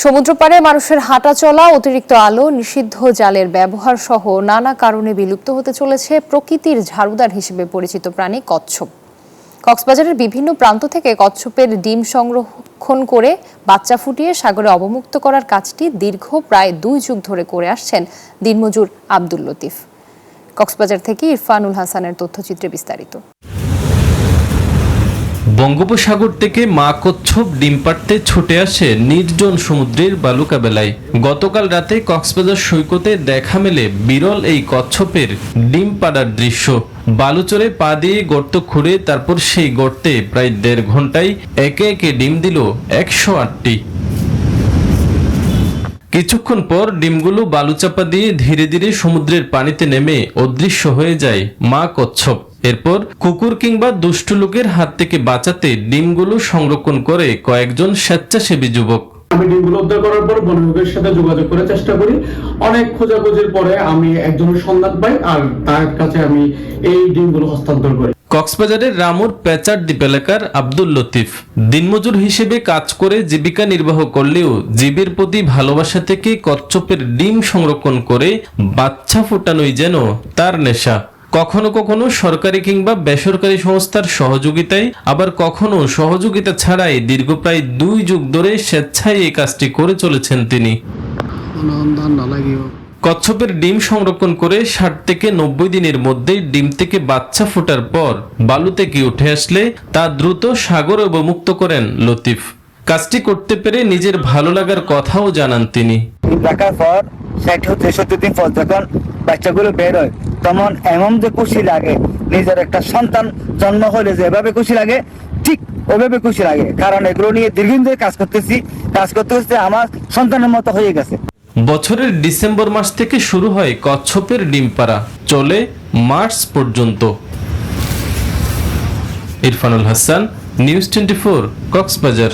সমুদ্রপাড়ে মানুষের হাঁটা চলা, অতিরিক্ত আলো, নিষিদ্ধ জালের ব্যবহার সহ নানা কারণে বিলুপ্ত হতে চলেছে প্রকৃতির ঝাড়ুদার হিসেবে পরিচিত প্রাণী কচ্ছপ। কক্সবাজারের বিভিন্ন প্রান্ত থেকে কচ্ছপের ডিম সংরক্ষণ করে বাচ্চা ফুটিয়ে সাগরে অবমুক্ত করার কাজটি দীর্ঘ, প্রায় দুই যুগ ধরে করে আসছেন দিনমজুর আব্দুল লতিফ। কক্সবাজার থেকে ইরফানুল হাসানের তথ্যচিত্রে বিস্তারিত। বঙ্গোপসাগর থেকে মা কচ্ছপ ডিম পাড়তে ছুটে আসে নির্জন সমুদ্রের বালুকা বেলায়। গতকাল রাতে কক্সবাজার সৈকতে দেখা মেলে বিরল এই কচ্ছপের ডিম পাড়ার দৃশ্য। বালুচরে পা দিয়ে গর্ত খুঁড়ে তারপর সেই গর্তে প্রায় দেড় ঘন্টায় একে একে ডিম দিল একশো আটটি। কিছুক্ষণ পর ডিমগুলো বালুচাপা দিয়ে ধীরে ধীরে সমুদ্রের পানিতে নেমে অদৃশ্য হয়ে যায় মা কচ্ছপ। এরপর কুকুর কিংবা দুষ্টু লোকের হাত থেকে বাঁচাতে ডিমগুলো সংরক্ষণ করে কয়েকজন স্বেচ্ছাসেবী যুবক। আমি ডিমগুলো উদ্ধার করার পর বন বিভাগের সাথে যোগাযোগ করে চেষ্টা করি। অনেক খোঁজাখুঁজির পরে আমি একজনের সন্ধান পাই আর তার কাছে আমি এই ডিমগুলো হস্তান্তর করি। কক্সবাজারের রামুর পেচার দ্বীপ এলাকার আব্দুল লতিফ। দিনমজুর হিসেবে কাজ করে জীবিকা নির্বাহ করলেও জীবের প্রতি ভালোবাসা থেকে কচ্ছপের ডিম সংরক্ষণ করে বাচ্চা ফোটানোই যেন তার নেশা। কখনো কখনো সরকারি কিংবা বেসরকারি সংস্থার সহযোগিতায়, আবার কখনো সহযোগিতা ছাড়াই দীর্ঘ প্রায় দুই যুগ ধরে স্বেচ্ছায় এই কাজটি করে চলেছেন তিনি। কচ্ছপের ডিম সংরক্ষণ করে ষাট থেকে নব্বই দিনের মধ্যে ডিম থেকে বাচ্চা ফোটার পর বালু থেকে উঠে আসলে তা দ্রুত সাগর অবমুক্ত করেন লতিফ। কাজটি করতে পেরে নিজের ভালো লাগার কথাও জানান তিনি। পর ষাট সত্তর দিন পর যখন বাচ্চাগুলো বের হয়। তখন এমন যে খুশি লাগে, নিজের একটা সন্তান জন্ম হলে যেভাবে খুশি লাগে, ঠিক ওইভাবে খুশি লাগে। কারণ এগুলো নিয়ে দীর্ঘদিন ধরে কাজ করতেছি, কাজ করতে করতে আমার সন্তানের মতো হয়ে গেছে। বছরের ডিসেম্বর মাস থেকে শুরু হয় কচ্ছপের ডিম পাড়া চলে মার্চ পর্যন্ত। Irfanul Hasan, news twenty four, Cox's Bazar.